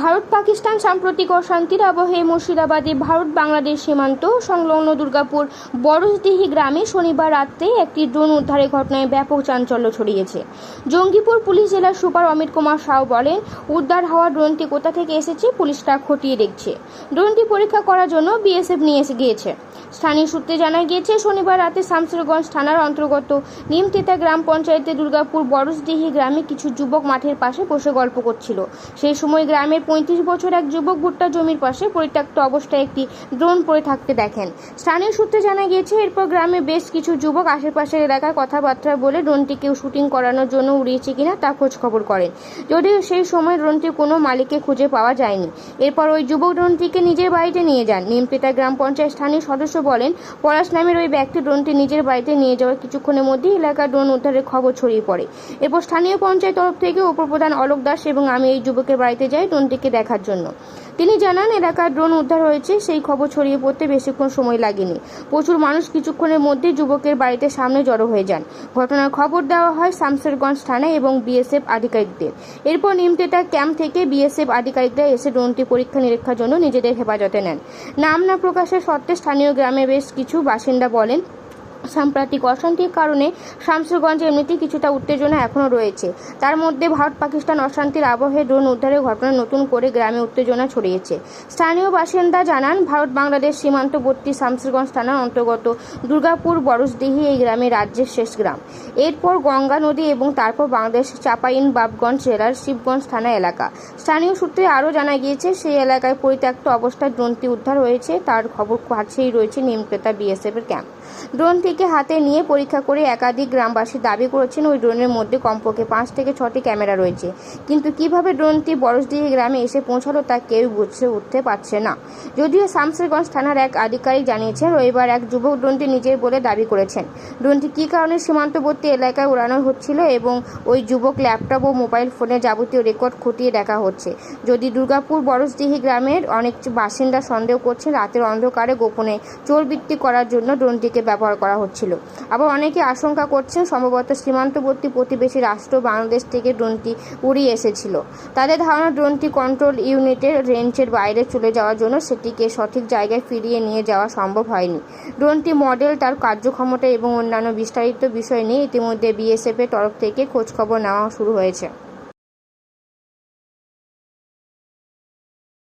ভারত, পাকিস্তান সাম্প্রতিক অশান্তির আবহে মুর্শিদাবাদে ভারত, বাংলাদেশ সীমান্ত সংলগ্ন দুর্গাপুর বরজদিহি গ্রামে শনিবার রাত্রে একটি ড্রোন উদ্ধারের ঘটনায় ব্যাপক চাঞ্চল্য ছড়িয়েছে। জঙ্গিপুর পুলিশ জেলার সুপার অমিত কুমার সাউ বলেন, উদ্ধার হওয়া ড্রোনটি কোথা থেকে এসেছে পুলিশ তা খতিয়ে দেখছে। ড্রোনটি পরীক্ষা করার জন্য বিএসএফ নিয়ে এসে গিয়েছে। স্থানীয় সূত্রে জানা গিয়েছে, শনিবার রাতে শামসেরগঞ্জ থানার অন্তর্গত নিমতেতা গ্রাম পঞ্চায়েতে দুর্গাপুর বরজদিহি গ্রামে কিছু যুবক মাঠের পাশে বসে গল্প করছিল। সেই সময় গ্রামের পঁয়ত্রিশ বছর এক যুবক ভুট্টা জমির পাশে পরিত্যক্ত অবস্থায় একটি ড্রোন পড়ে থাকতে দেখেন। স্থানীয় সূত্রে জানা গিয়েছে, এরপর গ্রামে বেশ কিছু যুবক আশেপাশের এলাকায় কথাবার্তা বলে ড্রোনটিকে শুটিং করানোর জন্য উড়িয়েছে কিনা তা খোঁজ খবর করেন। যদিও সেই সময় ড্রোনটির কোনো মালিককে খুঁজে পাওয়া যায়নি। এরপর ওই যুবক ড্রোনটিকে নিজের বাড়িতে নিয়ে যান। নিমপেটা গ্রাম পঞ্চায়েত স্থানীয় সদস্য বলেন, পলাশ নামের ওই ব্যক্তি ড্রোনটি নিজের বাড়িতে নিয়ে যাওয়ার কিছুক্ষণের মধ্যেই এলাকার ড্রোন উদ্ধারের খবর ছড়িয়ে পড়ে। এরপর স্থানীয় পঞ্চায়েত তরফ থেকে উপপ্রধান অলোক দাস এবং আমি এই যুবকের বাড়িতে যাই ড্রোনটিকে দেখার জন্য। তিনি জানান এলাকার ড্রোন উদ্ধার হয়েছে, সেই খবর ছড়িয়ে পড়তে বেশিক্ষণ সময় লাগেনি। প্রচুর মানুষ কিছুক্ষণের মধ্যে যুবকের বাড়িতে সামনে জড়ো হয়ে যান। ঘটনার খবর দেওয়া হয় শামসেরগঞ্জ থানায় এবং বিএসএফ আধিকারিকদের। এরপর নিমতেটা ক্যাম্প থেকে বিএসএফ আধিকারিকরা এসে ড্রোনটি পরীক্ষা নিরীক্ষার জন্য নিজেদের হেফাজতে নেন। নাম না প্রকাশের সত্ত্বে স্থানীয় গ্রামে বেশ কিছু বাসিন্দা বলেন সাম্প্রতিক অশান্তির কারণে শামসুরগঞ্জে এমনিতেই কিছুটা উত্তেজনা এখনও রয়েছে। তার মধ্যে ভারত পাকিস্তান অশান্তির আবহে ড্রোন উদ্ধারের ঘটনা নতুন করে গ্রামে উত্তেজনা ছড়িয়েছে। স্থানীয় বাসিন্দা জানান, ভারত বাংলাদেশ সীমান্তবর্তী শামসুরগঞ্জ থানার অন্তর্গত দুর্গাপুর বরসদিহি এই গ্রামে রাজ্যের শেষ গ্রাম। এরপর গঙ্গা নদী এবং তারপর বাংলাদেশ চাপাইন বাবগঞ্জ জেলার শিবগঞ্জ থানা এলাকা। স্থানীয় সূত্রে আরও জানা গিয়েছে, সেই এলাকায় পরিত্যক্ত অবস্থায় ড্রোনটি উদ্ধার হয়েছে। তার খবর কাছেই রয়েছে নিমক্রেতা বিএসএফ এর ক্যাম্প ড্রোনটিকে হাতে নিয়ে পরীক্ষা করে একাধিক গ্রামবাসী দাবি করেছেন ওই ড্রোনের মধ্যে কমপক্ষে পাঁচ থেকে ছটি ক্যামেরা রয়েছে। কিন্তু কীভাবে ড্রোনটি বরসডিহি গ্রামে এসে পৌঁছালো তা কেউ বুঝে উঠতে পারছে না। যদিও শামসেরগঞ্জ থানার এক আধিকারিক জানিয়েছেন, রবিবার এক যুবক ড্রোনটি নিজের বলে দাবি করেছেন। ড্রোনটি কী কারণে সীমান্তবর্তী এলাকায় উড়ানো হচ্ছিল এবং ওই যুবক ল্যাপটপ ও মোবাইল ফোনে যাবতীয় রেকর্ড খতিয়ে দেখা হচ্ছে। যদি দুর্গাপুর বরসডিহি গ্রামের অনেক বাসিন্দা সন্দেহ করছেন রাতের অন্ধকারে গোপনে চোরবৃত্তি করার জন্য ড্রোনটিকে ব্যবহার করা হচ্ছিল। আবার অনেকে আশঙ্কা করছেন সম্ভবত সীমান্তবর্তী প্রতিবেশী রাষ্ট্র বাংলাদেশ থেকে ড্রোনটি উড়িয়ে এসেছিল। তাদের ধারণা, ড্রোনটি কন্ট্রোল ইউনিটের রেঞ্জের বাইরে চলে যাওয়ার জন্য সেটিকে সঠিক জায়গায় ফিরিয়ে নিয়ে যাওয়া সম্ভব হয়নি। ড্রোনটি মডেল, তার কার্যক্ষমতা এবং অন্যান্য বিস্তারিত বিষয় নিয়ে ইতিমধ্যে বিএসএফের তরফ থেকে খোঁজখবর নেওয়া শুরু হয়েছে।